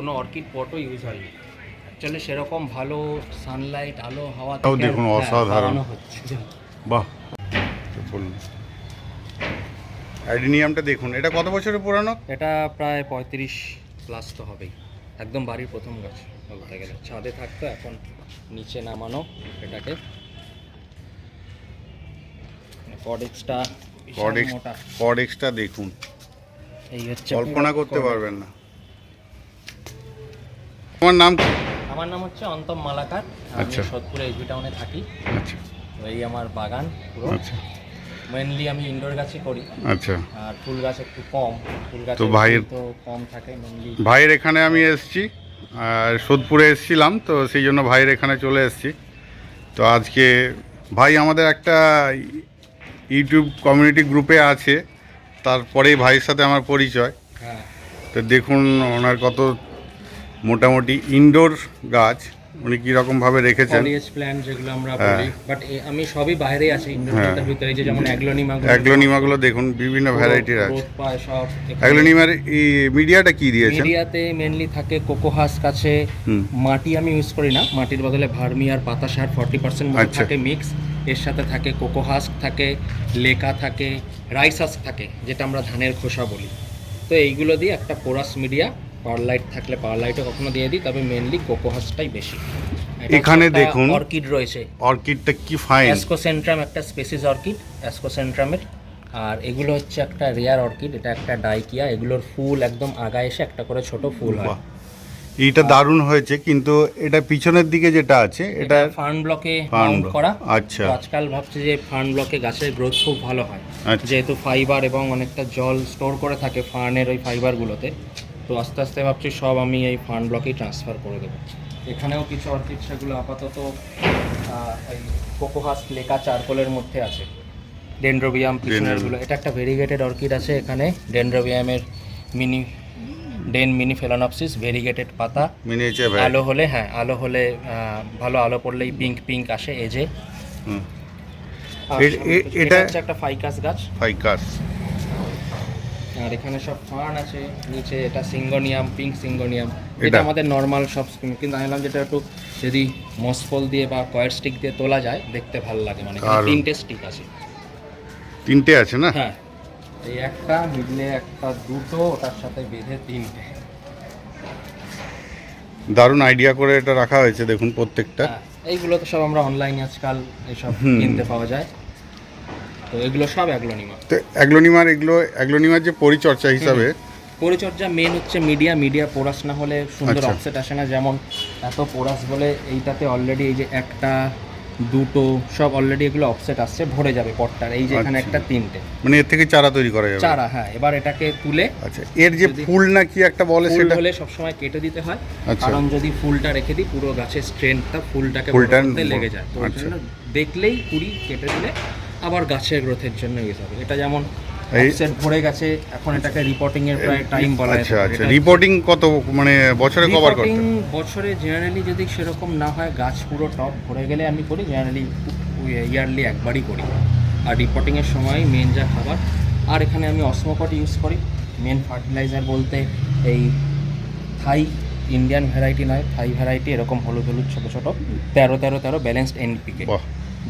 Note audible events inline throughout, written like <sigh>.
কোনো অর্কিড পটও ইউজ হয়নি। অ্যাকচুয়ালি সেরকম ভালো সানলাইট আলো হাওয়া তাও দেখুন, হ্যাঁ, অসাধারণ। হচ্ছে। বাহ। বলুন। অ্যাডিনিয়ামটা দেখুন। এটা কত বছরের পুরানো? এটা প্রায় পঁয়ত্রিশ প্লাস তো হবেই। একদম বাড়ির প্রথম গাছ। বলতে গেলে ছাদে থাকতো এখন নিচে নামানো এটাকে। কডেক্সটা কডেক্স মোটা। কডেক্সটা দেখুন। এই হচ্ছে কল্পনা করতে পারবেন না। তোমার নাম কি? আমার নাম হচ্ছে অন্তম মালাকার। আমি আচ্ছা। সোদপুরে এইচবি টাউনে থাকি। আচ্ছা। তো এই আমার বাগান পুরো। আচ্ছা। মেনলি আমি ইনডোর গাছই করি। আচ্ছা। আর ফুল গাছ একটু কম। ফুল গাছ তো ভাইয়ের- তো কম থাকে মেনলি ভাইয়ের এখানে আমি এসেছি। আর সোদপুরে এসেছিলাম তো সেই জন্য ভাইয়ের এখানে চলে এসেছি। তো আজকে ভাই আমাদের একটা ইউটিউব কমিউনিটি গ্রুপে আছে। তারপরেই ভাইয়ের সাথে আমার পরিচয়। হ্যাঁ। তো দেখুন ওনার কত মোটামুটি ইনডোর গাছ উনি কীরকমভাবে রেখেছেন ফলিয়েজ প্ল্যান্ট যেগুলো আমরা হ্যাঁ। বলি বাট আমি সবই বাইরে আছে ইনডোর হ্যাঁ। ভিতরে যে যেমন অ্যাগ্লোনিমা অ্যাগ্লোনিমাগুলো দেখুন বিভিন্ন ভ্যারাইটির আছে সব অ্যাগ্লোনিমার মিডিয়াটা কি দিয়েছেন মিডিয়াতে মেনলি থাকে কোকোহাস কাছে মাটি আমি ইউজ করি না মাটির বদলে ভার্মি আর পাতা সার ফর্টি পার্সেন্ট আচ্ছা। থাকে মিক্স এর সাথে থাকে কোকোহাস্ক থাকে লেকা থাকে রাইসাস থাকে যেটা আমরা ধানের খোসা বলি তো এইগুলো দিয়ে একটা পোরাস মিডিয়া পাওয়ার লাইট থাকলে পাওয়ার লাইটও কখনো দিয়ে দিই তবে মেনলি কোকোহাসটাই বেশি। এখানে দেখুন। অর্কিড রয়েছে। অর্কিডটা কি ফাইন অ্যাসকোসেন্ট্রাম একটা স্পেসিস অর্কিড অ্যাসকোসেন্ট্রামের আর এগুলো হচ্ছে একটা রেয়ার অর্কিড এটা একটা ডাইকিয়া এগুলোর ফুল একদম আগা এসে একটা করে ছোট ফুল হয়। এইটা দারুণ হয়েছে কিন্তু এটা পিছনের দিকে যেটা আছে এটা এটা ফার্ন ব্লকে মাউন্ট করা। আচ্ছা। আজকাল ভাবছে যে ফার্ন ব্লকে গাছের গ্রোথ খুব ভালো হয়। আচ্ছা। যেহেতু ফাইবার এবং অনেকটা জল স্টোর করে থাকে ফার্নের ওই ফাইবারগুলোতে তো আস্তে আস্তে ভাবছি সব আমি এই ফান্ড ব্লকেই ট্রান্সফার করে দেবো। এখানেও কিছু অর্কিড সেগুলো আপাতত এই কোকোহাস লেকা চারকোলের মধ্যে আছে। ডেন্ড্রোবিয়াম পিছনেরগুলো এটা একটা ভেরিগেটেড অর্কিড আছে এখানে। ডেন্ড্রোবিয়ামের mini den mini phalaenopsis variegated পাতা। আলো হলে হ্যাঁ আলো হলে ভালো আলো পড়লেই পিঙ্ক পিঙ্ক আসে এজে এটা এটা- হচ্ছে একটা ফাইকাস গাছ। ফাইকাস আর এখানে সব ফার্ন আছে নিচে এটা সিঙ্গোনিয়াম পিঙ্ক সিঙ্গোনিয়াম। এটা? আমাদের নর্মাল সব স্কিম কিন্তু আমি বললাম যেটা একটু যদি মসফল দিয়ে বা কয়ের স্টিক দিয়ে তোলা যায় দেখতে ভালো লাগে মানে তিনটে স্টিক আছে। তিনটে আছে না? হ্যাঁ। এই একটা মিডলে একটা দুটো ওটার সাথে বেঁধে তিনটে। দারুণ আইডিয়া করে এটা রাখা হয়েছে দেখুন প্রত্যেকটা। হ্যাঁ, এইগুলো তো সব আমরা অনলাইনে আজকাল এইসব কিনতে পাওয়া যায়। তো এগুলো সব অ্যাগ্লোনিমা। তো অ্যাগ্লোনিমার এগুলো অ্যাগ্লোনিমার যে পরিচর্যা হিসাবে পরিচর্যা মেন হচ্ছে মিডিয়া মিডিয়া পোরাস না হলে সুন্দর আচ্ছা। অফসেট আসে না যেমন এত পোরাস বলে এইটাতে অলরেডি এই যে একটা দুটো সব অলরেডি এগুলো অফসেট আসছে ভরে যাবে পটটার। এই যে এখানে আচ্ছা। একটা তিনটে। মানে এর থেকে চারা তৈরি করা যাবে। চারা হ্যাঁ। এবার এটাকে তুলে আচ্ছা এর যে ফুল না কি একটা বলে সেটা? হলে সবসময় কেটে দিতে হয়। আচ্ছা। কারণ যদি ফুলটা রেখে দিই পুরো গাছের স্ট্রেংথটা ফুলটাকে ফুলটা লেগে যায়। তো আচ্ছা। দেখলেই কুড়ি কেটে দিলে আবার গাছের গ্রোথের জন্য ইউজ হবে। এটা যেমন অফসেট ভরে গেছে এখন এটাকে রিপোর্টিং এর প্রায় টাইম বলা আচ্ছা আচ্ছা রিপোর্টিং কত মানে বছরে কভার করতে? বছরে জেনারেলি যদি সেরকম না হয় গাছ পুরো টপ ভরে গেলে আমি করি জেনারেলি ইয়ারলি একবারই করি। আর সময় মেন যা খাবার আর এখানে আমি অসমোকট ইউজ করি। মেন ফার্টিলাইজার বলতে এই থাই ইন্ডিয়ান ভ্যারাইটি নয় থাই ভ্যারাইটি এরকম হলুদ হলুদ ছোটো ছোটো তেরো তেরো তেরো ব্যালেন্সড এনপিকে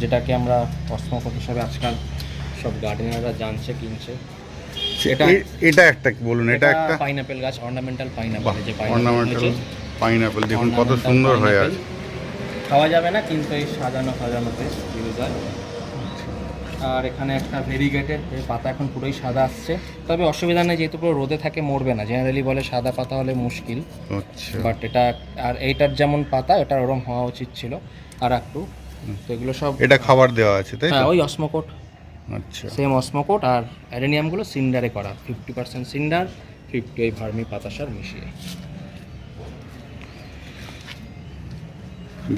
যেটাকে আমরা অসমোকট হিসাবে আজকাল সব গার্ডেনাররা জানছে কিনছে। এটা- এটা একটা বলুন? এটা একটা পাইনাপেল গাছ অর্নামেন্টাল পাইনাপেল যে অর্নামেন্টাল পাইনাপেল দেখুন কত সুন্দর হয়ে। আছে। খাওয়া যাবে না কিন্তু এই সাজানো সাজানোতে ইউজ হয়। আর এখানে একটা ভেরিগেটেড পাতা এখন পুরোই সাদা আসছে। তবে অসুবিধা নেই যেহেতু পুরো রোদে থাকে মরবে না। জেনারেলি বলে সাদা পাতা হলে মুশকিল। আচ্ছা। বাট এটা আর এইটার যেমন পাতা এটা ওরম হওয়া উচিত ছিল। আর একটু তো এগুলো সব এটা খাবার দেওয়া আছে তাই হ্যাঁ ওই অসমোকোট। আচ্ছা। সেম অসমোকোট আর অ্যারেনিয়ামগুলো সিন্ডারে করা ফিফটি পার্সেন্ট সিন্ডার ফিফটি ওই ভার্মি পাতা সার মিশিয়ে।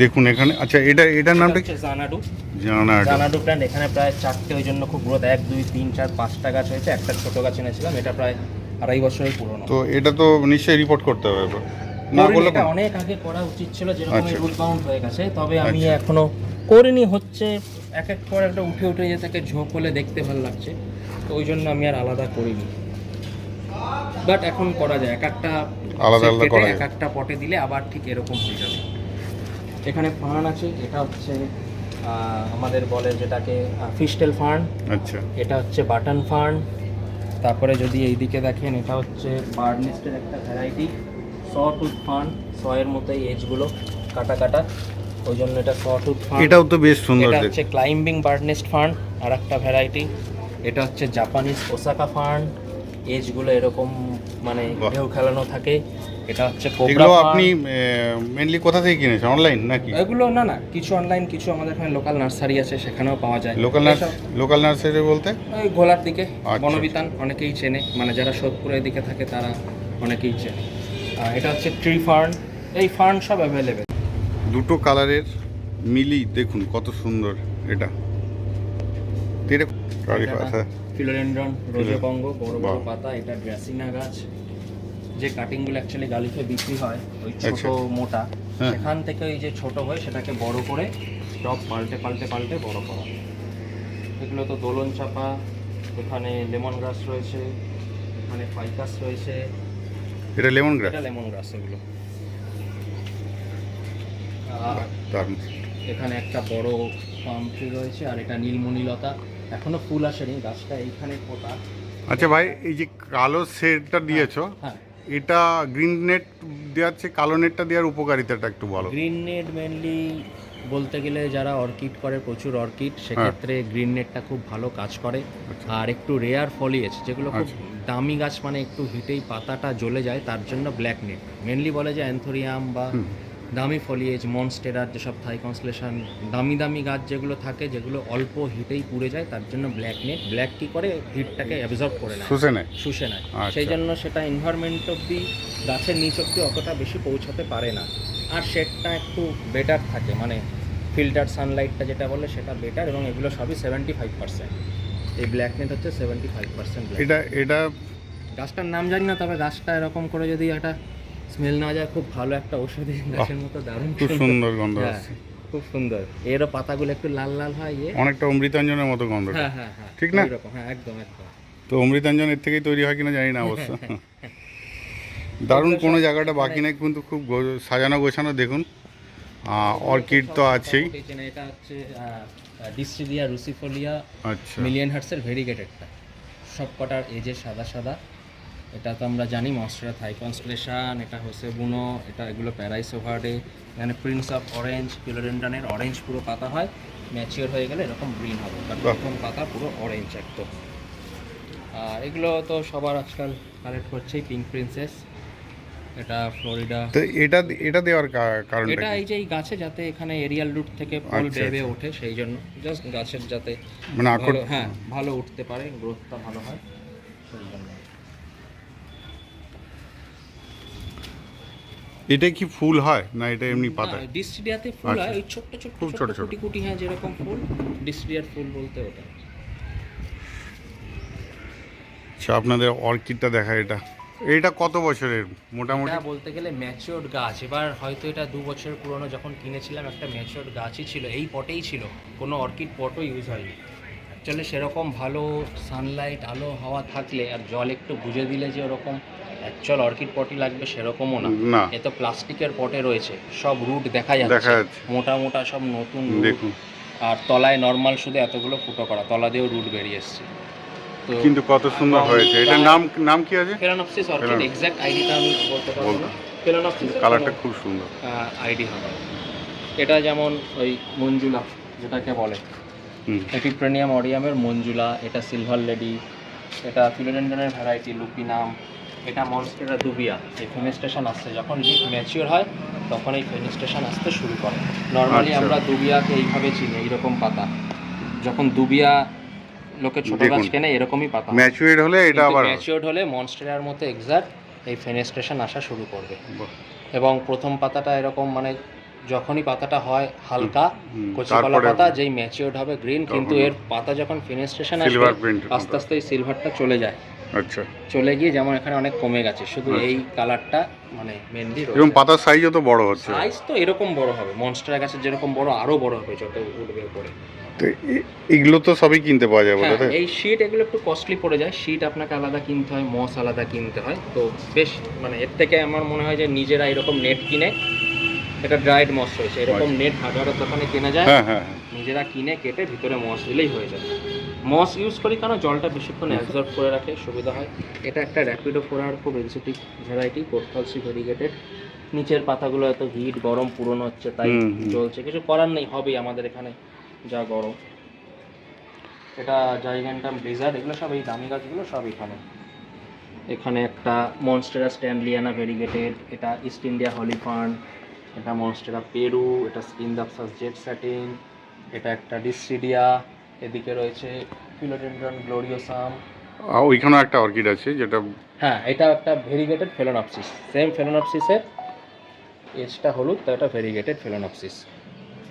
দেখুন এখানে আচ্ছা এটা এটার নামটা কি? হচ্ছে জানাডু। জানাডু। প্ল্যান্ট এখানে প্রায় চারটে ওই জন্য খুব গ্রোথ এক দুই তিন চার পাঁচটা গাছ হয়েছে একটা ছোট গাছ এনেছিলাম এটা প্রায় আড়াই বছরের পুরনো। তো এটা তো নিশ্চয়ই রিপোর্ট করতে হবে। না করলে অনেক আগে করা উচিত ছিল যেরকম আচ্ছা। রুল বাউন্ড হয়ে গেছে তবে আমি আচ্ছা। এখনও করিনি হচ্ছে এক এক পর একটা উঠে উঠে যে তাকে ঝোঁক হলে দেখতে ভালো লাগছে তো ওই জন্য আমি আর আলাদা করিনি। বাট এখন করা যায় এক একটা আলাদা আলাদা করা এক একটা পটে দিলে আবার ঠিক এরকম হয়ে যাবে। এখানে ফার্ন আছে এটা হচ্ছে আমাদের বলে যেটাকে ফিস্টেল ফার্ন। আচ্ছা। এটা হচ্ছে বাটন ফার্ন। তারপরে যদি এইদিকে দেখেন এটা হচ্ছে বার্ডনেস্টের একটা ভ্যারাইটি স টুথ ফার্ন সয়ের মতো এজগুলো কাটা কাটা। ওই জন্য এটা স টুথ ফার্ন এটাও তো বেশ সুন্দর এটা হচ্ছে ক্লাইম্বিং বার্ড নেস্ট ফার্ন আর একটা ভ্যারাইটি এটা হচ্ছে জাপানিজ ওসাকা ফার্ন এজগুলো এরকম মানে। ঢেউ খেলানো থাকে। এটা হচ্ছে এগুলো আপনি মেনলি কোথা থেকে কিনেছেন? অনলাইন নাকি? এগুলো না না কিছু অনলাইন কিছু আমাদের এখানে লোকাল নার্সারি আছে সেখানেও পাওয়া যায়। লোকাল নার্স এসব- লোকাল নার্সারি বলতে? ওই গোলার দিকে আচ্ছা। বনবিতান অনেকেই চেনে। মানে যারা সোদপুরের দিকে থাকে তারা অনেকেই চেনে। এটা হচ্ছে ট্রি ফার্ন এই ফার্ন সব অ্যাভেলেবেল দুটো কালারের মিলি দেখুন কত সুন্দর এটা। তীরে কারি পাতা ফিলোডেন্ড্রন রোজোপঙ্গ বড় বড় পাতা এটা গাছ। যে কাটিংগুলো অ্যাকচুয়ালি গালিফে বিক্রি হয় ওই ছোট আচ্ছা। মোটা হ্যাঁ। সেখান থেকে ওই যে ছোট হয় সেটাকে বড় করে পাল্টে পাল্টে পাল্টে বড় করা। এগুলো তো দোলন চাপা এখানে লেমন গ্রাস রয়েছে এখানে ফাইকাস রয়েছে। এটা লেমন গ্রাস এটা লেমন গ্রাস এগুলো। এখানে একটা বড় পাম ট্রি রয়েছে আর এটা নীলমণিলতা। এখনও ফুল আসেনি গাছটা এইখানে পোতা আচ্ছা ভাই এই যে কালো শেডটা দিয়েছ হ্যাঁ। এটা গ্রিন নেট দেওয়ার চেয়ে কালো নেটটা দেওয়ার উপকারিতাটা একটু বলো। গ্রিন নেট মেনলি বলতে গেলে যারা অর্কিড করে প্রচুর অর্কিড সেক্ষেত্রে গ্রিন নেটটা খুব ভালো কাজ করে। আচ্ছা। আর একটু রেয়ার ফলিয়েজ যেগুলো খুব আচ্ছা। দামি গাছ মানে একটু হিটেই পাতাটা জ্বলে যায় তার জন্য ব্ল্যাক নেট মেনলি বলে যে অ্যান্থোরিয়াম বা। দামি ফলিয়েজ মনস্টেরার যেসব থাই কনসলেশন দামি দামি গাছ যেগুলো থাকে যেগুলো অল্প হিটেই পুড়ে যায় তার জন্য ব্ল্যাক নেট ব্ল্যাক কি করে হিটটাকে অ্যাবজর্ব করে নেয়? শুষে নেয়। শুষে নেয়। আচ্ছা। সেই জন্য সেটা এনভায়রনমেন্ট অব্দি গাছের নিচ অব্দি অতটা বেশি পৌঁছাতে পারে না। আর শেডটা একটু বেটার থাকে মানে ফিল্টার সানলাইটটা যেটা বলে সেটা বেটার এবং এগুলো সবই সেভেন্টি ফাইভ পার্সেন্ট এই ব্ল্যাক নেট হচ্ছে সেভেন্টি ফাইভ পার্সেন্ট এটা এটা গাছটার নাম জানি না তবে গাছটা এরকম করে যদি একটা স্মেল নেওয়া যায় খুব ভালো একটা ঔষধি গাছের মতো দারুণ খুব সুন্দর গন্ধ হ্যাঁ, আসছে। খুব সুন্দর। এরও পাতাগুলো একটু লাল লাল হয় ইয়ে। অনেকটা অমৃতাঞ্জনের মতো গন্ধ। হ্যাঁ হ্যাঁ হ্যাঁ ঠিক না? ওইরকম, হ্যাঁ একদম একদম। তো অমৃতাঞ্জন এর থেকেই তৈরি হয় কিনা জানি না অবশ্য। দারুণ কোনো জায়গাটা বাকি নেই কিন্তু খুব সাজানো গোছানো দেখুন। অর্কিড তো আছেই। এটা হচ্ছে ডিস্ট্রিডিয়া রুসিফোলিয়া আচ্ছা। মিলিয়ন হার্টসের ভেরিগেটেডটা সব কটার এজে সাদা সাদা। এটা তো আমরা জানি মস্টারা থাই কনস্টলেশন এটা হচ্ছে বুনো এটা এগুলো প্যারাইসোভার্ডে এখানে প্রিন্স অফ অরেঞ্জ ফিলোডেন্ডানের অরেঞ্জ পুরো পাতা হয় ম্যাচিওর হয়ে গেলে এরকম গ্রিন হবে বাট প্রথম পাতা পুরো অরেঞ্জ একদম আর এগুলো তো সবার আজকাল কালেক্ট করছেই পিঙ্ক প্রিন্সেস এটা ফ্লোরিডা। তো এটা এটা দেওয়ার কারণ এটা এই যে এই গাছে যাতে এখানে এরিয়াল রুট থেকে ফুল আচ্ছা, বেবে আচ্ছা। ওঠে সেই জন্য জাস্ট গাছের যাতে মানে হ্যাঁ ভালো উঠতে পারে গ্রোথটা ভালো হয় সেই জন্য। এটা কি ফুল হয় না এটা এমনি পাতা ডিস্ট্রিডিয়াতে ফুল আচ্ছা। হয় ওই ছোট্ট ছোট খুব ছোট ছোট। কুটি হ্যাঁ যেরকম ফুল ডিস্ট্রিডিয়ার ফুল বলতে ওটা। আচ্ছা আপনাদের অর্কিডটা দেখা এটা। এটা কত বছরের? মোটামুটি? বলতে গেলে ম্যাচিওর্ড গাছ। এবার হয়তো এটা দু বছর পুরনো যখন কিনেছিলাম একটা ম্যাচিওর্ড গাছই ছিল। এই পটেই ছিল। কোনো অর্কিড পটও ইউজ হয়নি। অ্যাকচুয়ালি সেরকম ভালো সানলাইট আলো হাওয়া থাকলে আর জল একটু বুঝে দিলে যে ওরকম অ্যাকচুয়াল অর্কিড পটই লাগবে সেরকমও না। এ তো প্লাস্টিকের পটে রয়েছে সব রুট দেখা যাচ্ছে। মোটা মোটা সব নতুন দেখুন। আর তলায় নর্মাল শুধু এতগুলো ফুটো করা তলা দিয়েও রুট বেরিয়ে এসছে। তো কিন্তু কত সুন্দর হয়েছে। এটার নাম নাম কি আছে? ফেলানপসিস অর্কিড। এক্সাক্ট আইডিটা আমি বলতে পারব। না। ফেলানপসিস কালারটা খুব সুন্দর। আইডি হবে। এটা যেমন ওই মঞ্জুলা যেটাকে বলে। এপিপ্রেনিয়াম অরিয়ামের মঞ্জুলা এটা সিলভার লেডি এটা ফিলোডেন্ডনের ভ্যারাইটি লুপিনাম এটা মনস্টেরা দুবিয়া এই ফেনেস্টেশন আসছে। যখন লিফ ম্যাচিওর হয় তখন এই ফেনেস্টেশন আসতে শুরু করে। নর্মালি আচ্ছা। আমরা দুবিয়াকে এইভাবে চিনি এইরকম পাতা। যখন দুবিয়া লোকে ছোট গাছ কেনে এরকমই পাতা। ম্যাচুরেট হলে এটা আবার ম্যাচিওর্ড হলে মনস্টেরার মতো এক্সাক্ট এই ফেনেস্টেশন আসা শুরু করবে। এবং প্রথম পাতাটা এরকম মানে যখনই পাতাটা হয় হালকা কচি কলা পাতা যেই ম্যাচিওর্ড হবে গ্রিন কিন্তু এর পাতা যখন ফিনিস্টেশন আসবে আস্তে আস্তে এই সিলভারটা চলে যায়। আচ্ছা। চলে গিয়ে যেমন এখানে অনেক কমে গেছে শুধু আচ্ছা। এই কালারটা মানে মেনলি এবং পাতার সাইজও তো বড় হচ্ছে। সাইজ তো এরকম বড় হবে মনস্টার গাছের যেরকম বড় আরও বড় হবে যত উঠবে উপরে। তো এগুলো তো সবই কিনতে পাওয়া যাবে হ্যাঁ, তাই? এই শিট এগুলো একটু কস্টলি পড়ে যায়। শিট আপনাকে আলাদা কিনতে হয় মস আলাদা কিনতে হয়। তো বেশ মানে এর থেকে আমার মনে হয় যে নিজেরা এরকম নেট কিনে এটা ড্রাইড মস রয়েছে। এরকম নেট হাজারের দোকানে কেনা যায়। হ্যাঁ হ্যাঁ হ্যাঁ। নিজেরা কিনে কেটে ভিতরে মস দিলেই হয়ে যায়। মস ইউজ করি কেন? জলটা বেশিক্ষণ অ্যাবজর্ব করে রাখে সুবিধা হয়। এটা একটা র্যাপিডো ফোরার খুব এক্সোটিক ভ্যারাইটি কোটফলসি ভেরিগেটেড নিচের পাতাগুলো এত হিট গরম পুরনো হচ্ছে তাই। চলছে কিছু করার নেই হবেই আমাদের এখানে যা গরম। এটা জাইগ্যান্টাম ব্লিজার্ড এগুলো সব এই দামি গাছগুলো সব এখানে। এখানে একটা মনস্টেরা স্ট্যান্ডলিয়ানা ভেরিগেটেড এটা ইস্ট ইন্ডিয়া হলিফান্ড এটা মনস্টেরা পেরু এটা স্কিন দাপসাস জেট স্যাটিন এটা একটা ডিসিডিয়া এদিকে রয়েছে ফিলোডেন্ড্রন গ্লোরিওসাম আর ওইখানেও একটা অর্কিড আছে যেটা হ্যাঁ এটা একটা ভেরিগেটেড ফেলোনপসিস সেম ফেলোনপসিসের এজটা হলুদ তো এটা ভেরিগেটেড ফেলোনপসিস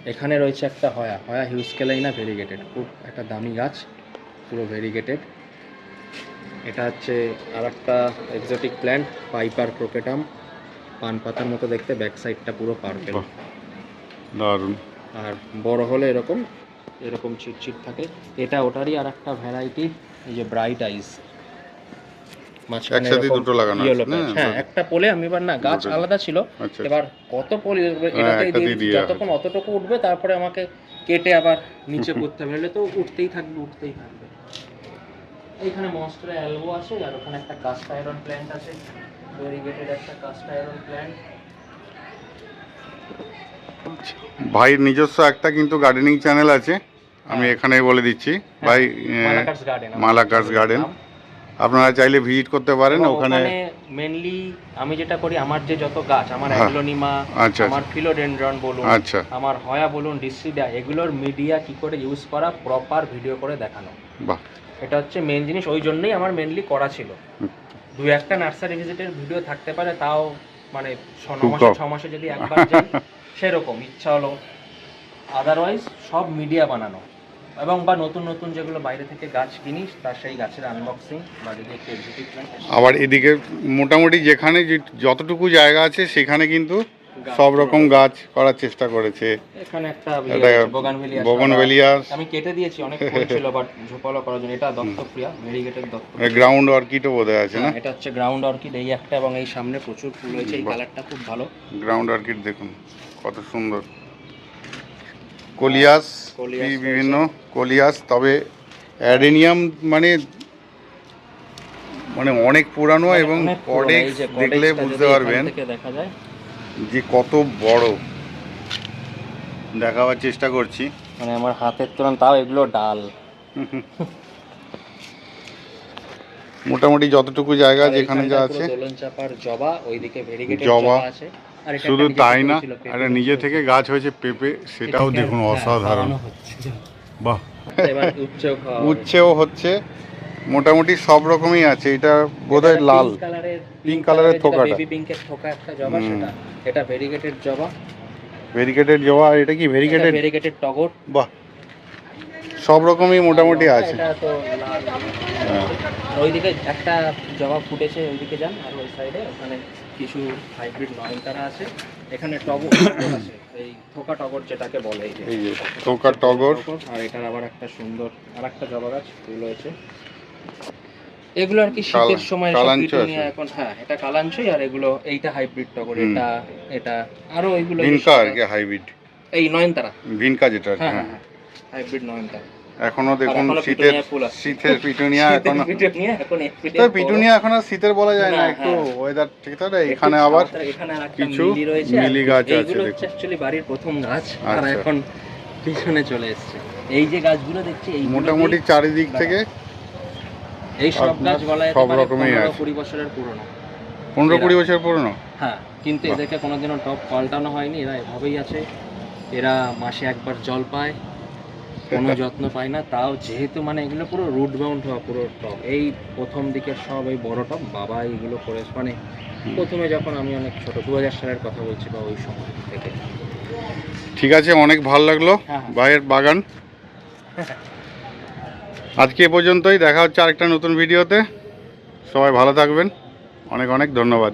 এখানে রয়েছে একটা হয়া হয়া হিউস্কেলাইনা ভেরিগেটেড খুব একটা দামি গাছ পুরো ভেরিগেটেড এটা হচ্ছে আর একটা এক্সোটিক প্ল্যান্ট পাইপার ক্রোকেটাম পান পাতার মতো দেখতে ব্যাক সাইডটা পুরো পার্পেল। দারুণ। আর বড় হলে এরকম এরকম চিটচিট থাকে। এটা ওটারই আর একটা ভ্যারাইটি এই যে ব্রাইট আইস একসাথে দুটো লাগানো আছে, হ্যাঁ একটা পোলে আমি এবার না গাছ আলাদা ছিল। আচ্ছা এবার কত পোল হ্যাঁ, এটাতে একটা দিয়ে দিয়ে যতক্ষণ অতটুকু উঠবে তারপরে আমাকে কেটে আবার নিচে করতে হবে। নাহলে তো উঠতেই থাকবে উঠতেই থাকবে। এইখানে মনস্টার অ্যালবো আছে আর ওখানে একটা কাস্ট আয়রন প্ল্যান্ট আছে। ভেরিগেটেড একটা কাস্ট আয়রন প্ল্যান্ট ভাইয়ের নিজস্ব একটা কিন্তু গার্ডেনিং চ্যানেল আছে। আমি হ্যাঁ। এখানে বলে দিচ্ছি। ভাই এ, মালাকার্স গার্ডেন আপনারা চাইলে ভিজিট করতে পারেন ওখানে মেনলি আমি যেটা করি আমার যে যত গাছ আমার হ্যাঁ। অ্যাগ্লোনিমা আচ্ছা আমার ফিলোডেন্ড্রন বলুন আচ্ছা। আমার হয়া বলুন ডিসিডা এগুলোর মিডিয়া কি করে ইউজ করা প্রপার ভিডিও করে দেখানো। বাহ। এটা হচ্ছে মেন জিনিস ওই জন্যই আমার মেনলি করা ছিল। দু একটা নার্সারি ভিজিটের ভিডিও থাকতে পারে তাও মানে ছ মাসে ছ মাসে যদি একবার যাই <laughs> সেরকম। ইচ্ছা হলো আদারওয়াইজ সব মিডিয়া বানানো। এবং বা নতুন নতুন যেগুলো বাইরে থেকে গাছ কিনিস তার সেই গাছের আনবক্সিং বা যদি একটু আবার এদিকে মোটামুটি যেখানে যতটুকু জায়গা আছে সেখানে কিন্তু সব রকম গাছ করার চেষ্টা করেছে। এখানে একটা এটা বোগনভেলিয়া আমি কেটে দিয়েছি অনেক ফুল ছিল বাট ঝোপালো করার জন্য। এটা দত্তপ্রিয়া ভেরিগেটেড দত্ত গ্রাউন্ড অর্কিডও বোধ আছে না? হ্যাঁ, এটা হচ্ছে গ্রাউন্ড অর্কিড এই একটা এবং এই সামনে প্রচুর ফুল হয়েছে এই কালারটা খুব ভালো। গ্রাউন্ড অর্কিড দেখুন কত সুন্দর। কলিয়াস বিভিন্ন কলিয়াস তবে অ্যাডেনিয়াম মানে মানে অনেক পুরানো এবং কডেক্স দেখলে বুঝতে পারবেন। দেখা যায়। যে কত বড়। দেখাবার চেষ্টা করছি। মানে আমার হাতের তুলনায় তাও এগুলো ডাল। মোটামুটি যতটুকু জায়গা যেখানে যা আছে। জবা ওইদিকে জবা। জবা। আছে। শুধু তাই না একটা নিজে থেকে গাছ হয়েছে পেঁপে সেটাও দেখুন অসাধারণ। বাহ। <laughs> উচ্ছেও হচ্ছে। মোটামুটি সব রকমই আছে এটা বোধহয় লাল। pink colour-এর যেটা থোকাটা। baby pink-এর থোকা একটা জবা সেটা এটা ভেরিগেটেড জবা। ভেরিকেটেড জবা আর এটা কি ভেরিকেটেড ভেরিগেটেড টগর। বাহ। সব রকমই মোটামুটি আছে। তো লাল। হ্যাঁ। ওইদিকে একটা জবা ফুটেছে ওইদিকে যান আর ওই সাইডে ওখানে কিছু হাইব্রিড নয়নতারা আছে। এখানে টগর আছে এই থোকা টগর যেটাকে বলে এই যে। এই যে থোকা টগর। আর এটার আবার একটা সুন্দর আর একটা জবা গাছ ফুল হয়েছে। এগুলো আর কি শীতের সময় পিটুনিয়া এখন হ্যাঁ এটা কালাঞ্চই আর এগুলো এইটা হাইব্রিড টগর। এটা এটা আরও এগুলো ভিনকা আর কি হাইব্রিড এই নয়নতারা ভিনকা যেটা হ্যাঁ হ্যাঁ হ্যাঁ হাইব্রিড নয়নতারা এখনও দেখুন শীতের। শীতের পিটুনিয়া এখনও তো পিটুনিয়া এখন আর শীতের বলা যায় না একটু হ্যাঁ। ওয়েদার ঠিক থাকে এখানে আবার কিছু মিলি রয়েছে মিলি গাছ আছে। হচ্ছে অ্যাকচুয়ালি বাড়ির প্রথম গাছ আর আচ্ছা। এখন পিছনে চলে এসেছে এই যে গাছগুলো দেখছি এই মোটামুটি চারিদিক থেকে এই সব আপনার গাছ বলা সব রকমই আছে। কুড়ি বছরের পুরনো। পনেরো কুড়ি বছর পুরনো? হ্যাঁ কিন্তু এদেরকে কোনোদিনও টপ পাল্টানো হয়নি এরা এভাবেই আছে। এরা মাসে একবার জল পায় কোনো যত্ন পায় না। তাও যেহেতু মানে এগুলো পুরো রুট বাউন্ড হওয়া পুরো টপ। এই প্রথম দিকের সব এই বড় টপ বাবা এইগুলো করে মানে প্রথমে যখন আমি অনেক ছোট দু হাজার সালের কথা বলছি বা ওই সময় থেকে। ঠিক আছে অনেক ভালো লাগল। হ্যাঁ, হ্যাঁ। ভাইয়ের বাগান। <laughs> আজকে এ পর্যন্তই। দেখা হচ্ছে আরেকটা নতুন ভিডিওতে। সবাই ভালো থাকবেন। অনেক অনেক ধন্যবাদ।